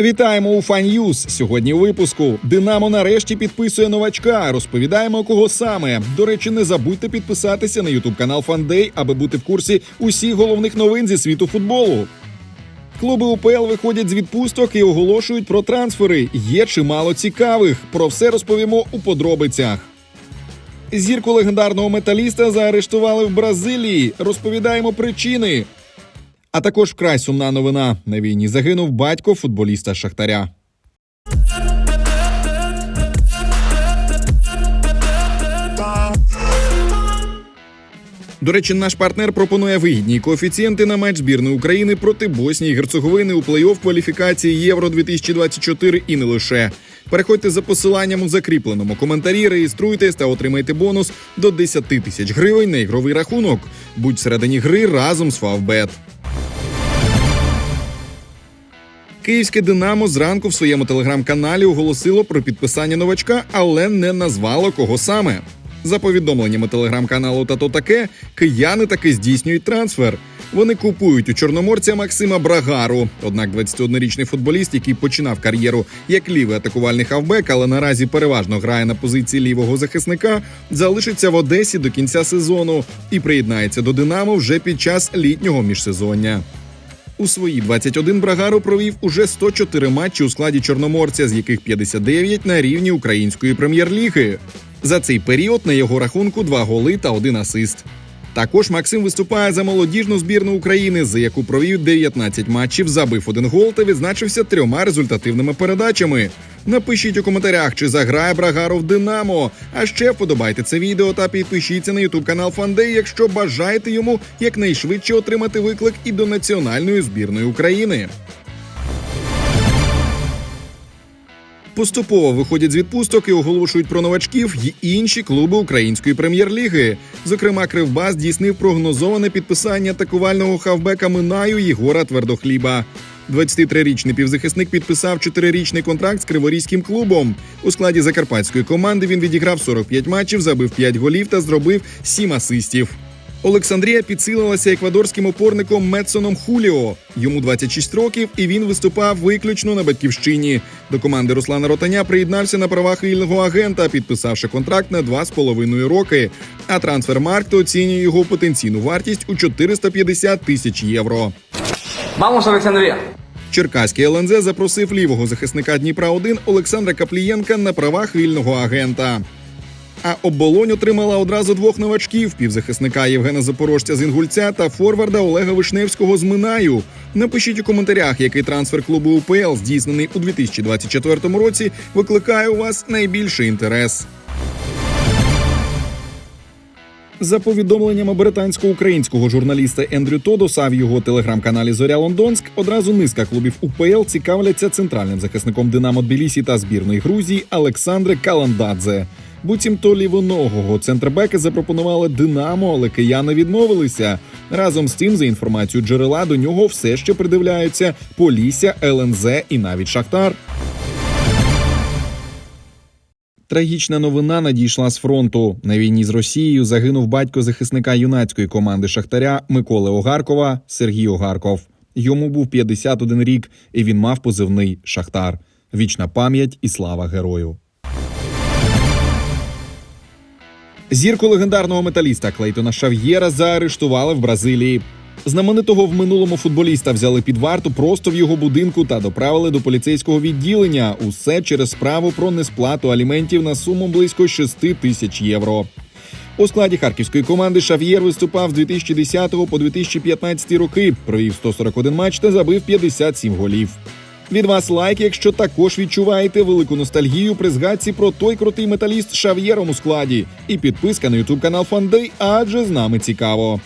Вітаємо у Фан'юз. Сьогодні у випуску Динамо нарешті підписує новачка. Розповідаємо кого саме. До речі, не забудьте підписатися на ютуб канал Фандей, аби бути в курсі усіх головних новин зі світу футболу. Клуби УПЛ виходять з відпусток і оголошують про трансфери. Є чимало цікавих. Про все розповімо у подробицях. Зірку легендарного металіста заарештували в Бразилії. Розповідаємо причини. А також вкрай сумна новина. На війні загинув батько футболіста Шахтаря. До речі, наш партнер пропонує вигідні коефіцієнти на матч збірної України проти Боснії і Герцеговини у плей-офф кваліфікації Євро 2024 і не лише. Переходьте за посиланням у закріпленому коментарі, реєструйтесь та отримайте бонус до 10 тисяч гривень на ігровий рахунок. Будь всередині гри разом з Фавбет. Київське Динамо зранку в своєму телеграм-каналі оголосило про підписання новачка, але не назвало кого саме. За повідомленнями телеграм-каналу Тато таке, кияни таки здійснюють трансфер. Вони купують у чорноморця Максима Брагару. Однак 21-річний футболіст, який починав кар'єру як лівий атакувальний хавбек, але наразі переважно грає на позиції лівого захисника, залишиться в Одесі до кінця сезону і приєднається до Динамо вже під час літнього міжсезоння. У свої 21 Брагару провів уже 104 матчі у складі чорноморця, з яких 59 на рівні української прем'єр-ліги. За цей період на його рахунку два голи та один асист. Також Максим виступає за молодіжну збірну України, за яку провів 19 матчів, забив один гол та відзначився трьома результативними передачами. Напишіть у коментарях, чи заграє Брагару в Динамо. А ще вподобайте це відео та підпишіться на ютуб канал Фандей, якщо бажаєте йому якнайшвидше отримати виклик і до національної збірної України. Поступово виходять з відпусток і оголошують про новачків й інші клуби української прем'єр-ліги. Зокрема, Кривбас здійснив прогнозоване підписання атакувального хавбека Минаю Єгора Твердохліба. 23-річний півзахисник підписав 4-річний контракт з криворізьким клубом. У складі закарпатської команди він відіграв 45 матчів, забив 5 голів та зробив 7 асистів. Олександрія підсилилася еквадорським опорником Медсоном Хуліо. Йому 26 років, і він виступав виключно на батьківщині. До команди Руслана Ротаня приєднався на правах вільного агента, підписавши контракт на 2,5 роки. А трансфермаркт оцінює його потенційну вартість у 450 тисяч євро. Vamos, Alexandria. Черкаський ЛНЗ запросив лівого захисника Дніпра 1 Олександра Каплієнка на правах вільного агента. А оболонь отримала одразу двох новачків: півзахисника Євгена Запорожця з Інгульця та форварда Олега Вишневського з Минаю. Напишіть у коментарях, який трансфер клубу УПЛ, здійснений у 2024 році, викликає у вас найбільший інтерес. За повідомленнями британсько-українського журналіста Ендрю Тодоса в його телеграм-каналі Зоря Лондонськ одразу низка клубів УПЛ цікавляться центральним захисником Динамо Тбілісі та збірної Грузії Олександре Каландадзе. Буцімто лівоногого центрбека запропонували Динамо, але кияни відмовилися. Разом з тим, за інформацією джерела, до нього все ще придивляються Полісся, ЛНЗ і навіть Шахтар. Трагічна новина надійшла з фронту. На війні з Росією загинув батько захисника юнацької команди Шахтаря Миколи Огаркова Сергій Огарков. Йому був 51 рік, і він мав позивний Шахтар. Вічна пам'ять і слава герою. Зірку легендарного металіста Клейтона Шав'єра заарештували в Бразилії. Знаменитого в минулому футболіста взяли під варту просто в його будинку та доправили до поліцейського відділення. Усе через справу про несплату аліментів на суму близько 6 тисяч євро. У складі харківської команди Шав'єр виступав з 2010 по 2015 роки, провів 141 матч та забив 57 голів. Від вас лайк, якщо також відчуваєте велику ностальгію при згадці про той крутий металіст Шав'єром у складі, і підписка на ютуб канал Фандей, адже з нами цікаво.